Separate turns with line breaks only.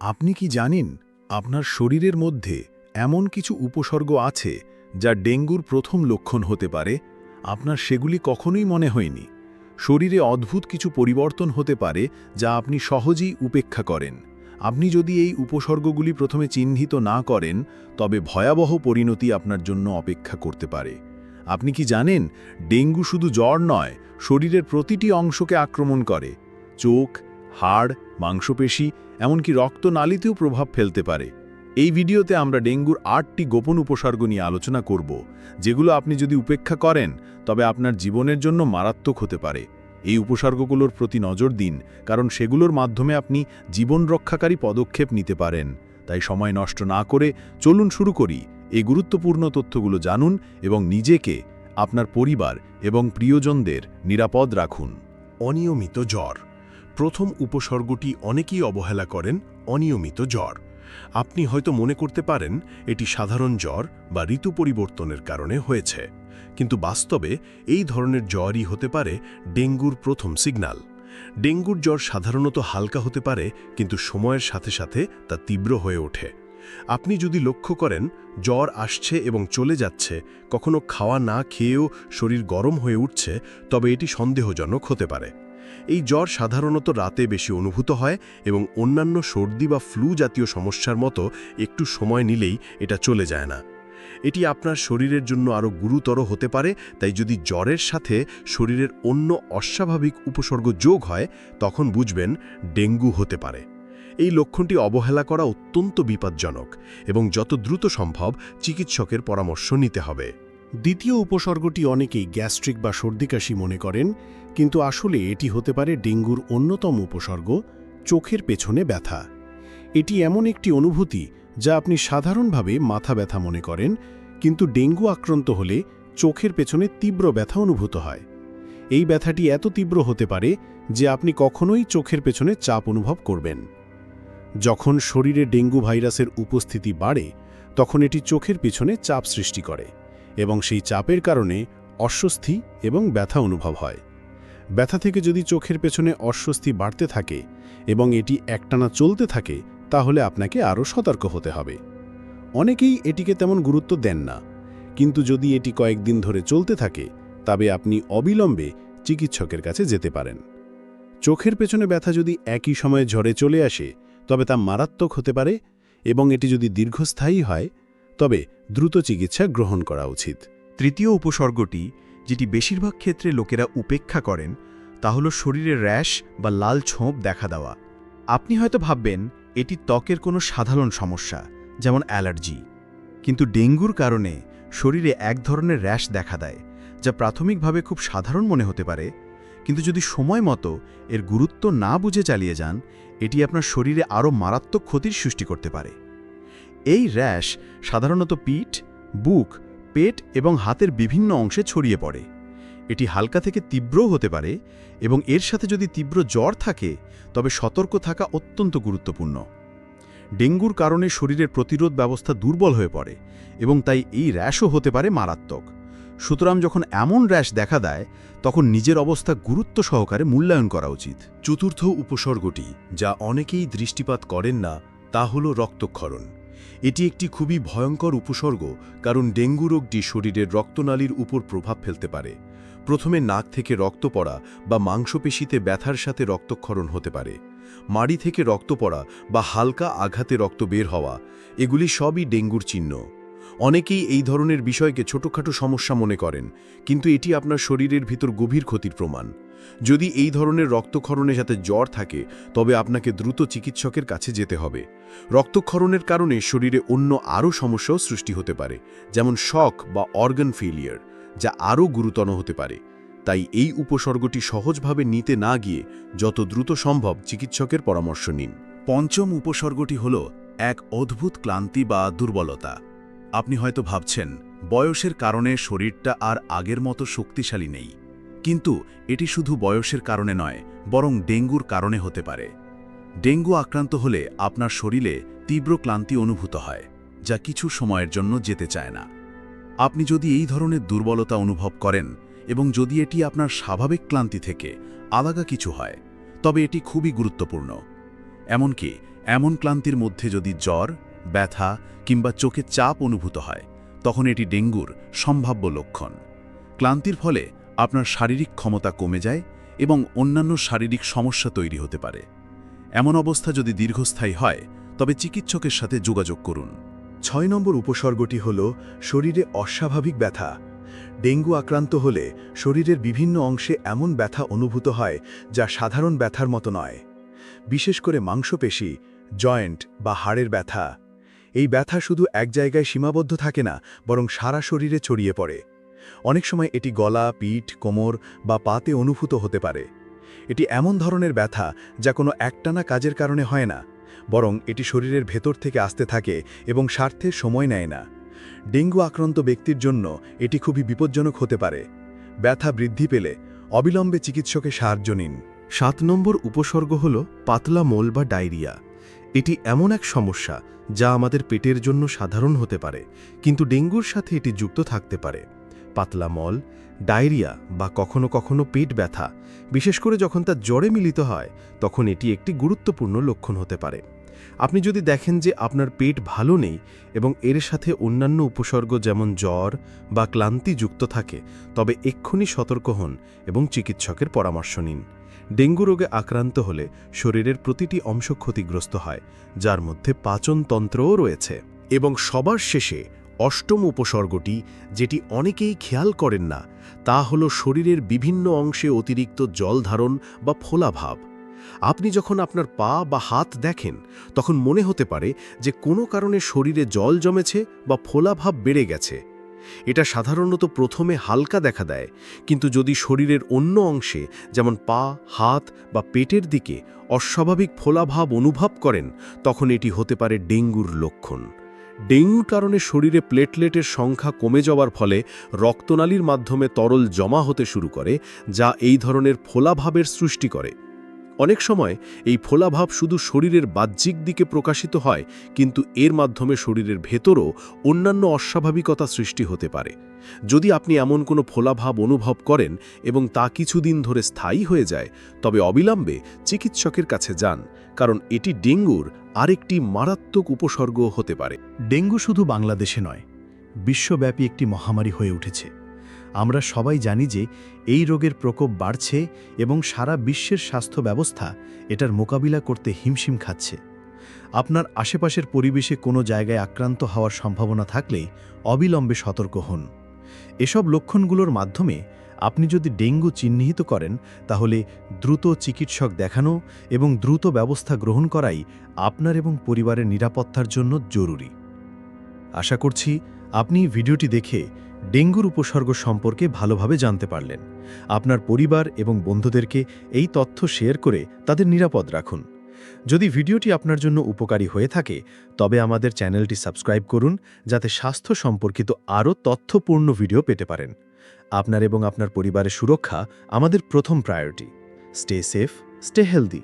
আপনি কি জানেন, আপনার শরীরের মধ্যে এমন কিছু উপসর্গ আছে যা ডেঙ্গুর প্রথম লক্ষণ হতে পারে? আপনার সেগুলি কখনোই মনে হয়নি। শরীরে অদ্ভুত কিছু পরিবর্তন হতে পারে যা আপনি সহজেই উপেক্ষা করেন। আপনি যদি এই উপসর্গগুলি প্রথমে চিহ্নিত না করেন, তবে ভয়াবহ পরিণতি আপনার জন্য অপেক্ষা করতে পারে। আপনি কি জানেন, ডেঙ্গু শুধু জ্বর নয়, শরীরের প্রতিটি অংশকে আক্রমণ করে। চোখ, হাড়, মাংসপেশি এমনকি রক্তনালীতেও প্রভাব ফেলতে পারে। এই ভিডিওতে আমরা ডেঙ্গুর আটটি গোপন উপসর্গ নিয়ে আলোচনা করব, যেগুলো আপনি যদি উপেক্ষা করেন, তবে আপনার জীবনের জন্য মারাত্মক হতে পারে। এই উপসর্গগুলোর প্রতি নজর দিন, কারণ সেগুলোর মাধ্যমে আপনি জীবন রক্ষাকারী পদক্ষেপ নিতে পারেন। তাই সময় নষ্ট না করে চলুন শুরু করি। এই গুরুত্বপূর্ণ তথ্যগুলো জানুন এবং নিজেকে, আপনার পরিবার এবং প্রিয়জনদের নিরাপদ রাখুন।
অনিয়মিত জ্বর। প্রথম উপসর্গটি অনেকেই অবহেলা করেন অনিয়মিত জ্বর। আপনি হয়তো মনে করতে পারেন, এটি সাধারণ জ্বর বা ঋতু পরিবর্তনের কারণে হয়েছে। কিন্তু বাস্তবে এই ধরনের জ্বরই হতে পারে ডেঙ্গুর প্রথম সিগন্যাল ডেঙ্গুর জ্বর সাধারণত হালকা হতে পারে, কিন্তু সময়ের সাথে সাথে তা তীব্র হয়ে ওঠে। আপনি যদি লক্ষ্য করেন, জ্বর আসছে এবং চলে যাচ্ছে, কখনো খাওয়া না খেয়েও শরীর গরম হয়ে উঠছে, তবে এটি সন্দেহজনক হতে পারে। এই জ্বর সাধারণত রাতে বেশি অনুভূত হয় এবং অন্যান্য সর্দি বা ফ্লু জাতীয় সমস্যার মতো একটু সময় নিলেই এটা চলে যায় না। এটি আপনার শরীরের জন্য আরও গুরুতর হতে পারে, তাই যদি জ্বরের সাথে শরীরের অন্য অস্বাভাবিক উপসর্গ যোগ হয়, তখন বুঝবেন ডেঙ্গু হতে পারে। এই লক্ষণটি অবহেলা করা অত্যন্ত বিপজ্জনক এবং যত দ্রুত সম্ভব চিকিৎসকের পরামর্শ নিতে হবে।
দ্বিতীয় উপসর্গটি অনেকেই গ্যাস্ট্রিক বা সর্দিকাশি মনে করেন, কিন্তু আসলে এটি হতে পারে ডেঙ্গুর অন্যতম উপসর্গ, চোখের পেছনে ব্যথা। এটি এমন একটি অনুভূতি যা আপনি সাধারণভাবে মাথা ব্যথা মনে করেন, কিন্তু ডেঙ্গু আক্রান্ত হলে চোখের পেছনে তীব্র ব্যথা অনুভূত হয়। এই ব্যথাটি এত তীব্র হতে পারে যে আপনি কখনোই চোখের পেছনে চাপ অনুভব করবেন। যখন শরীরে ডেঙ্গু ভাইরাসের উপস্থিতি বাড়ে, তখন এটি চোখের পিছনে চাপ সৃষ্টি করে। এবং সেই চাপের কারণে অস্বস্তি এবং ব্যথা অনুভব হয়। ব্যথা থেকে যদি চোখের পেছনে অস্বস্তি বাড়তে থাকে এবং এটি একটানা চলতে থাকে, তাহলে আপনাকে আরও সতর্ক হতে হবে। অনেকেই এটিকে তেমন গুরুত্ব দেন না, কিন্তু যদি এটি কয়েকদিন ধরে চলতে থাকে, তবে আপনি অবিলম্বে চিকিৎসকের কাছে যেতে পারেন। চোখের পেছনে ব্যথা যদি একই সময়ে ঝরে চলে আসে, তবে তা মারাত্মক হতে পারে এবং এটি যদি দীর্ঘস্থায়ী হয় তবে দ্রুত চিকিৎসা গ্রহণ করা উচিত।
তৃতীয় উপসর্গটি, যেটি বেশিরভাগ ক্ষেত্রে লোকেরা উপেক্ষা করেন, তা হল শরীরে র্যাশ বা লাল ছোঁপ দেখা দেওয়া। আপনি হয়তো ভাববেন, এটি ত্বকের কোনো সাধারণ সমস্যা, যেমন অ্যালার্জি। কিন্তু ডেঙ্গুর কারণে শরীরে এক ধরনের র্যাশ দেখা দেয়, যা প্রাথমিকভাবে খুব সাধারণ মনে হতে পারে। কিন্তু যদি সময় মতো এর গুরুত্ব না বুঝে চালিয়ে যান, এটি আপনার শরীরে আরও মারাত্মক ক্ষতির সৃষ্টি করতে পারে। এই র্যাশ সাধারণত পিঠ, বুক, পেট এবং হাতের বিভিন্ন অংশে ছড়িয়ে পড়ে। এটি হালকা থেকে তীব্রও হতে পারে এবং এর সাথে যদি তীব্র জ্বর থাকে, তবে সতর্ক থাকা অত্যন্ত গুরুত্বপূর্ণ। ডেঙ্গুর কারণে শরীরের প্রতিরোধ ব্যবস্থা দুর্বল হয়ে পড়ে এবং তাই এই র্যাশও হতে পারে মারাত্মক। সুতরাং যখন এমন র্যাশ দেখা দেয়, তখন নিজের অবস্থা গুরুত্ব সহকারে মূল্যায়ন করা উচিত।
চতুর্থ উপসর্গটি, যা অনেকেই দৃষ্টিপাত করেন না, তা হল রক্তক্ষরণ। এটি একটি খুবই ভয়ঙ্কর উপসর্গ, কারণ ডেঙ্গু রোগটি শরীরের রক্তনালীর উপর প্রভাব ফেলতে পারে। প্রথমে নাক থেকে রক্ত পড়া বা মাংসপেশিতে ব্যথার সাথে রক্তক্ষরণ হতে পারে। মাড়ি থেকে রক্ত পড়া বা হালকা আঘাতে রক্ত বের হওয়া, এগুলি সবই ডেঙ্গুর চিহ্ন। অনেকেই এই ধরনের বিষয়কে ছোটখাটো সমস্যা মনে করেন, কিন্তু এটি আপনার শরীরের ভিতর গভীর ক্ষতির প্রমাণ। যদি এই ধরনের রক্তক্ষরণে যাতে জ্বর থাকে, তবে আপনাকে দ্রুত চিকিৎসকের কাছে যেতে হবে। রক্তক্ষরণের কারণে শরীরে অন্য আরও সমস্যাও সৃষ্টি হতে পারে, যেমন শক বা অর্গান ফেলিয়ার যা আরও গুরুতর হতে পারে। তাই এই উপসর্গটি সহজভাবে নিতে না গিয়ে যত দ্রুত সম্ভব চিকিৎসকের পরামর্শ নিন।
পঞ্চম উপসর্গটি হল এক অদ্ভুত ক্লান্তি বা দুর্বলতা। আপনি হয়তো ভাবছেন, বয়সের কারণে শরীরটা আর আগের মতো শক্তিশালী নেই। কিন্তু এটি শুধু বয়সের কারণে নয়, বরং ডেঙ্গুর কারণে হতে পারে। ডেঙ্গু আক্রান্ত হলে আপনার শরীরে তীব্র ক্লান্তি অনুভূত হয়, যা কিছু সময়ের জন্য যেতে চায় না। আপনি যদি এই ধরনের দুর্বলতা অনুভব করেন এবং যদি এটি আপনার স্বাভাবিক ক্লান্তি থেকে আলাদা কিছু হয়, তবে এটি খুবই গুরুত্বপূর্ণ। এমনকি এমন ক্লান্তির মধ্যে যদি জ্বর ব্যথা কিংবা চোখে চাপ অনুভূত হয়, তখন এটি ডেঙ্গুর সম্ভাব্য লক্ষণ। ক্লান্তির ফলে আপনার শারীরিক ক্ষমতা কমে যায় এবং অন্যান্য শারীরিক সমস্যা তৈরি হতে পারে। এমন অবস্থা যদি দীর্ঘস্থায়ী হয়, তবে চিকিৎসকের সাথে যোগাযোগ করুন।
ছয় নম্বর উপসর্গটি হল শরীরে অস্বাভাবিক ব্যথা। ডেঙ্গু আক্রান্ত হলে শরীরের বিভিন্ন অংশে এমন ব্যথা অনুভূত হয় যা সাধারণ ব্যথার মতো নয়। বিশেষ করে মাংসপেশি, জয়েন্ট বা হাড়ের ব্যথা এই ব্যথা শুধু এক জায়গায় সীমাবদ্ধ থাকে না, বরং সারা শরীরে ছড়িয়ে পড়ে। অনেক সময় এটি গলা, পিঠ, কোমর বা পাতে অনুভূত হতে পারে। এটি এমন ধরনের ব্যথা যা কোনো একটানা কাজের কারণে হয় না, বরং এটি শরীরের ভেতর থেকে আসতে থাকে এবং স্বার্থে সময় নেয় না। ডেঙ্গু আক্রান্ত ব্যক্তির জন্য এটি খুবই বিপজ্জনক হতে পারে। ব্যথা বৃদ্ধি পেলে অবিলম্বে চিকিৎসকের সাহায্য নিন।
সাত নম্বর উপসর্গ হল পাতলা মোল বা ডায়রিয়া। এটি এমন এক সমস্যা যা আমাদের পেটের জন্য সাধারণ হতে পারে, কিন্তু ডেঙ্গুর সাথে এটি যুক্ত থাকতে পারে। পাতলা মল, ডায়রিয়া বা কখনো কখনো পেট ব্যথা, বিশেষ করে যখন তা জ্বরে মিলিত হয়, তখন এটি একটি গুরুত্বপূর্ণ লক্ষণ হতে পারে। আপনি যদি দেখেন যে আপনার পেট ভালো নেই এবং এর সাথে অন্যান্য উপসর্গ যেমন জ্বর বা ক্লান্তি যুক্ত থাকে, তবে এক্ষুনি সতর্ক হন এবং চিকিৎসকের পরামর্শ নিন। ডেঙ্গু রোগে আক্রান্ত হলে শরীরের প্রতিটি অংশ ক্ষতিগ্রস্ত হয়, যার মধ্যে পাচনতন্ত্রও রয়েছে। এবং সবার শেষে অষ্টম উপসর্গটি, যেটি অনেকেই খেয়াল করেন না, তা হল শরীরের বিভিন্ন অংশে অতিরিক্ত জল ধারণ বা ফোলাভাব। আপনি যখন আপনার পা বা হাত দেখেন, তখন মনে হতে পারে যে কোনো কারণে শরীরে জল জমেছে বা ফোলাভাব বেড়ে গেছে। এটা সাধারণত প্রথমে হালকা দেখা দেয়, কিন্তু যদি শরীরের অন্য অংশে, যেমন পা, হাত বা পেটের দিকে, অস্বাভাবিক ফোলাভাব অনুভব করেন, তখন এটি হতে পারে ডেঙ্গুর লক্ষণ। ডেঙ্গুর কারণে শরীরে প্লেটলেটের সংখ্যা কমে যাওয়ার ফলে রক্তনালীর মাধ্যমে তরল জমা হতে শুরু করে, যা এই ধরনের ফোলাভাবের সৃষ্টি করে। অনেক সময় এই ফোলাভাব শুধু শরীরের বাহ্যিক দিকে প্রকাশিত হয়, কিন্তু এর মাধ্যমে শরীরের ভেতরও অন্যান্য অস্বাভাবিকতা সৃষ্টি হতে পারে। যদি আপনি এমন কোনো ফোলাভাব অনুভব করেন এবং তা কিছুদিন ধরে স্থায়ী হয়ে যায়, তবে অবিলম্বে চিকিৎসকের কাছে যান, কারণ এটি ডেঙ্গুর আরেকটি মারাত্মক উপসর্গ হতে পারে।
ডেঙ্গু শুধু বাংলাদেশে নয়, বিশ্বব্যাপী একটি মহামারী হয়ে উঠেছে। আমরা সবাই জানি যে এই রোগের প্রকোপ বাড়ছে এবং সারা বিশ্বের স্বাস্থ্য ব্যবস্থা এটার মোকাবিলা করতে হিমশিম খাচ্ছে। আপনার আশেপাশের পরিবেশে কোনো জায়গায় আক্রান্ত হওয়ার সম্ভাবনা থাকলে অবিলম্বে সতর্ক হন। এসব লক্ষণগুলোর মাধ্যমে আপনি যদি ডেঙ্গু চিহ্নিত করেন, তাহলে দ্রুত চিকিৎসক দেখানো এবং দ্রুত ব্যবস্থা গ্রহণ করাই আপনার এবং পরিবারের নিরাপত্তার জন্য জরুরি। আশা করছি আপনি ভিডিওটি দেখে ডেঙ্গুর উপসর্গ সম্পর্কে ভালোভাবে জানতে পারলেন। আপনার পরিবার এবং বন্ধুদেরকে এই তথ্য শেয়ার করে তাদের নিরাপদ রাখুন। যদি ভিডিওটি আপনার জন্য উপকারী হয়ে থাকে, তবে আমাদের চ্যানেলটি সাবস্ক্রাইব করুন, যাতে স্বাস্থ্য সম্পর্কিত আরও তথ্যপূর্ণ ভিডিও পেতে পারেন। আপনার এবং আপনার পরিবারের সুরক্ষা আমাদের প্রথম priority stay safe stay healthy